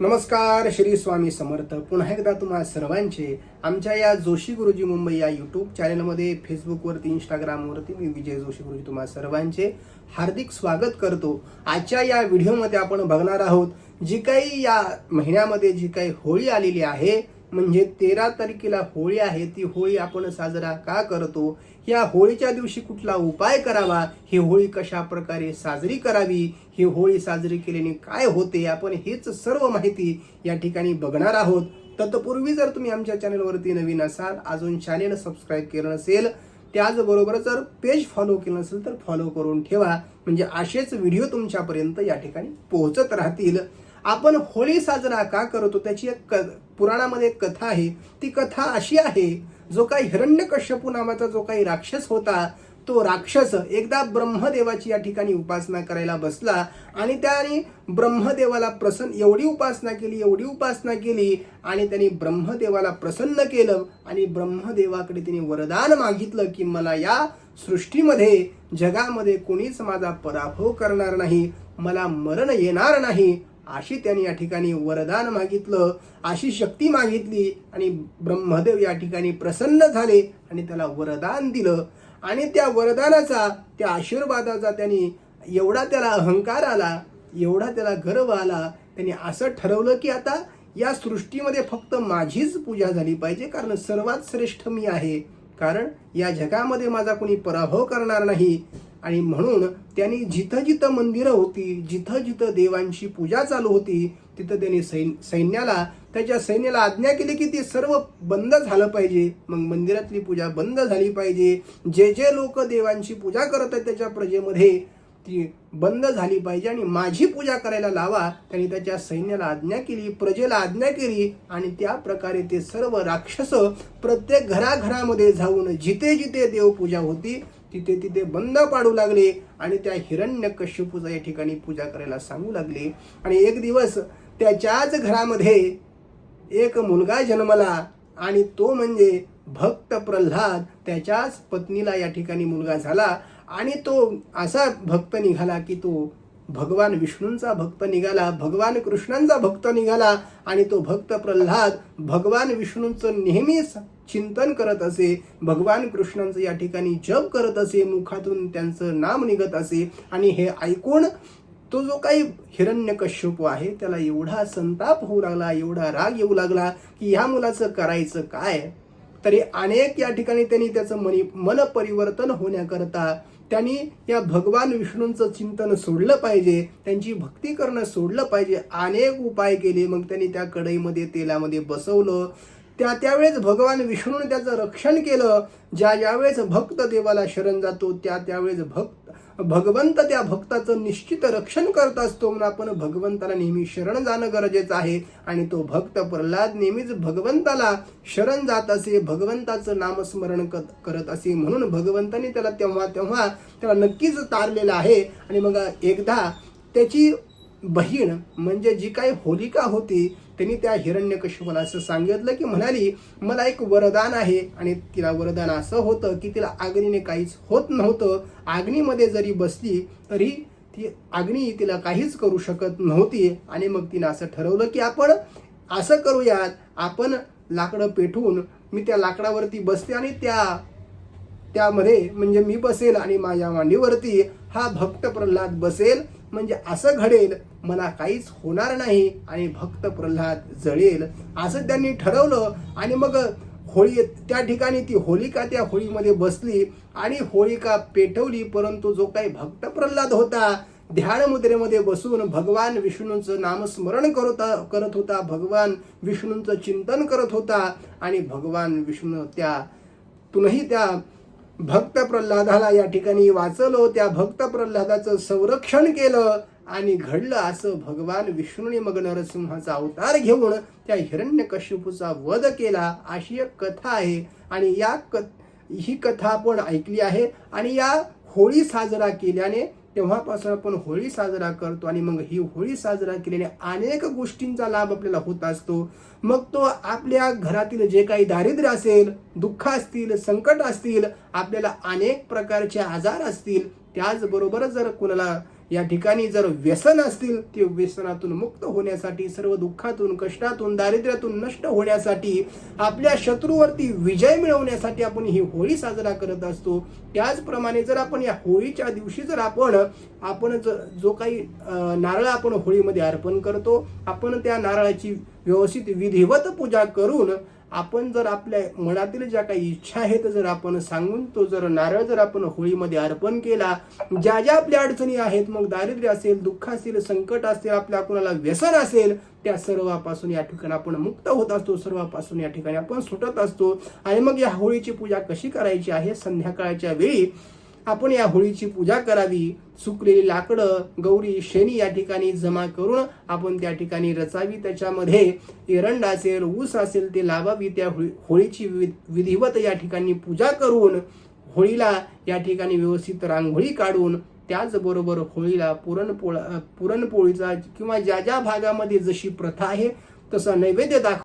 नमस्कार श्री स्वामी समर्थ. पुन्हा एकदा तुम्हा सर्वांचे आमच्या या जोशी गुरुजी मुंबई या यूट्यूब चॅनलमध्ये फेसबुकवरती इंस्टाग्रामवरती मी विजय जोशी गुरुजी तुम्हा सर्वांचे हार्दिक स्वागत करतो. आजच्या या व्हिडिओमध्ये आपण बघणार आहोत जी काही या महिन्यामध्ये जी काही होळी आलेली आहे म्हणजे तेरा तारखेला होळी आहे ती होळी आपण साजरा का करतो? या होळीच्या दिवशी कुठला उपाय करावा? ही होळी कशा प्रकारे साजरी करावी? ही होळी साजरी केल्याने काय होते? आपण हेच सर्व माहिती या ठिकाणी बघणार आहोत. तत्पूर्वी जर तुम्ही आमच्या चॅनलवरती नवीन असाल अजून चॅनेल सबस्क्राईब केलं नसेल त्याचबरोबर जर पेज फॉलो केलं नसेल तर फॉलो करून ठेवा. म्हणजे असेच व्हिडिओ तुमच्यापर्यंत या ठिकाणी पोहोचत राहतील. आपण होळी साजरा का करतो? त्याची एक क- पुराणामध्ये एक कथा आहे. ती कथा अशी आहे जो काही हिरण्यकश्यपू नावाचा जो काही राक्षस होता तो राक्षस एकदा ब्रह्मदेवाची या ठिकाणी उपासना करायला बसला आणि त्याने ब्रह्मदेवाला प्रसन्न एवढी उपासना केली एवढी उपासना केली आणि त्यांनी ब्रह्मदेवाला प्रसन्न केलं आणि ब्रह्मदेवाकडे तिने वरदान मागितलं की मला या सृष्टीमध्ये जगामध्ये कोणीच माझा पराभव करणार नाही मला मरण येणार नाही. अशी त्यांनी या ठिकाणी वरदान मागितलं अशी शक्ती मागितली आणि ब्रह्मदेव या ठिकाणी प्रसन्न झाले आणि त्याला वरदान दिलं. आणि त्या वरदानाचा त्या आशीर्वादाचा त्यांनी एवढा त्याला अहंकार आला एवढा त्याला गर्व आला त्यांनी असं ठरवलं की आता या सृष्टीमध्ये फक्त माझीच पूजा झाली पाहिजे कारण सर्वात श्रेष्ठ मी आहे. कारण या जगामध्ये माझा कोणी पराभव करणार नाही. आणि म्हणून त्यांनी जिथं जिथं मंदिरं होती जिथं जिथं देवांची पूजा चालू होती तिथं त्यांनी सैन सैन्याला त्याच्या सैन्याला आज्ञा केली की ती सर्व बंद झालं पाहिजे. मग मंदिरातली पूजा बंद झाली पाहिजे. जे जे लोक देवांची पूजा करत आहेत त्याच्या प्रजेमध्ये ती बंद झाली पाहिजे आणि माझी पूजा करायला लावा. त्यांनी त्याच्या सैन्याला आज्ञा केली प्रजेला आज्ञा केली आणि त्या प्रकारे ते सर्व राक्षस प्रत्येक घराघरामध्ये जाऊन जिथे जिथे देवपूजा होती तिथे तिथे बंद पाडू लागले आणि त्या हिरण्य कश्यपूचा या ठिकाणी पूजा करायला सांगू लागले. आणि एक दिवस त्याच्याच घरामध्ये एक मुलगा जन्मला आणि तो म्हणजे भक्त प्रल्हाद त्याच्याच पत्नीला या ठिकाणी मुलगा झाला आणि तो असा भक्त निघाला की तो भगवान विष्णूंचा भक्त निघाला भगवान कृष्णांचा भक्त निघाला आणि तो भक्त प्रल्हाद भगवान विष्णूंचं नेहमीच चिंतन करत असे भगवान कृष्णांचं या ठिकाणी जप करत असे मुखातून त्यांचं नाम निघत असे. आणि हे ऐकून तो जो काही हिरण्यकश्यप आहे त्याला एवढा संताप होऊ लागला एवढा राग येऊ लागला की ह्या मुलाचं करायचं काय? तरी अनेक या ठिकाणी त्यांनी त्याचं मनी मन परिवर्तन होण्याकरता त्यांनी या भगवान विष्णूंचं चिंतन सोडलं पाहिजे त्यांची भक्ती करणं सोडलं पाहिजे अनेक उपाय केले. मग त्यांनी त्या कढईमध्ये तेलामध्ये बसवलं. त्या त्यावेळेस भगवान विष्णूने त्याचं रक्षण केलं. ज्या ज्यावेळेस भक्त देवाला शरण जातो त्या त्यावेळेस भक्त भगवंत त्या भक्ताचं निश्चित रक्षण करत असतो. म्हणून आपण भगवंताला नेहमी शरण जाणं गरजेचं आहे. आणि तो भक्त प्रल्हाद नेहमीच भगवंताला शरण जात असे भगवंताचं नामस्मरण क- करत असे. म्हणून भगवंताने त्याला तेव्हा तेव्हा त्याला नक्कीच तारलेलं आहे. आणि मग एकदा त्याची बहीण म्हणजे जी काही होलिका होती त्यांनी त्या हिरण्यकश्यपाला असं सांगितलं की म्हणाली मला एक वरदान आहे. आणि तिला वरदान असं होतं की तिला अग्नीने काहीच होत नव्हतं. अग्नीमध्ये जरी बसली तरी ती अग्नी तिला काहीच करू शकत नव्हती. आणि मग तिनं असं ठरवलं की आपण असं करूयात आपण लाकडं पेठून मी त्या लाकडावरती बसते आणि त्या त्यामध्ये म्हणजे मी बसेल आणि माझ्या मांडीवरती हा भक्त प्रल्हाद बसेल. म्हणजे असं घडेल मला काहीच होणार नाही आणि भक्त प्रल्हाद जळेल असं त्यांनी ठरवलं. आणि मग होळी त्या ठिकाणी ती होलिका त्या होळीमध्ये बसली आणि होळिका पेटवली परंतु जो काही भक्त प्रल्हाद होता ध्यान मुद्रेमध्ये बसून भगवान विष्णूंचं नामस्मरण करत करत होता भगवान विष्णूंचं चिंतन करत होता आणि भगवान विष्णू त्या तुनही त्या भक्त प्रल्हादाला या ठिकाणी वाचलो त्या भक्त प्रल्हादाचं संरक्षण केलं आणि घडलं असं भगवान विष्णूने मग नरसिंहाचा अवतार घेऊन त्या हिरण्यकश्यपूचा वध केला. अशी एक कथा आहे आणि या क ही कथा आपण ऐकली आहे आणि या होळी साजरा केल्याने तेव्हापासून आपण होळी साजरा करतो आणि मग ही होळी साजरा केलेल्या अनेक गोष्टींचा लाभ आपल्याला होत असतो. मग तो आपल्या घरातील जे काही दारिद्र्य असेल दुःख असतील संकट असतील आपल्याला अनेक प्रकारचे आजार असतील त्याचबरोबर जर कोणाला या ठिकाणी जर व्यसन असतील ते व्यसनातून मुक्त होण्यासाठी सर्व दुःखातून कष्टातून दारिद्र्यातून नष्ट होण्यासाठी आपल्या शत्रूवरती विजय मिळवण्यासाठी आपण ही होळी साजरा करत असतो. त्याचप्रमाणे जर आपण या होळीच्या दिवशी जर आपण आपण ज- जो काही नारळ आपण होळीमध्ये अर्पण करतो आपण त्या नारळाची व्यवस्थित विधिवत पूजा करून आपण जर आपल्या मनातील ज्या काही इच्छा आहेत जर आपण सांगून तो जर नारळ जर आपण होळीमध्ये अर्पण केला ज्या ज्या आपल्या अडचणी आहेत मग दारिद्र्य असेल दुःख असेल संकट असेल आपल्या कुणाला व्यसन असेल त्या सर्वापासून या ठिकाणी आपण मुक्त होत असतो सर्वापासून या ठिकाणी आपण सुटत असतो. आणि मग या होळीची पूजा कशी करायची आहे? संध्याकाळच्या वेळी आपण या होळीची पूजा करावी. सुकलेली लाकडं गौरी शेणी या ठिकाणी जमा करून आपण त्या ठिकाणी रचावी. त्याच्यामध्ये एरंड असेल ऊस असेल ते लावावी. त्या होळी- होळीची विधिवत या ठिकाणी पूजा करून होळीला या ठिकाणी व्यवस्थित रांगोळी काढून त्याचबरोबर होळीला पुरणपोळ पुरणपोळीचा किंवा ज्या ज्या भागामध्ये जशी प्रथा आहे तसा नैवेद्य दाखव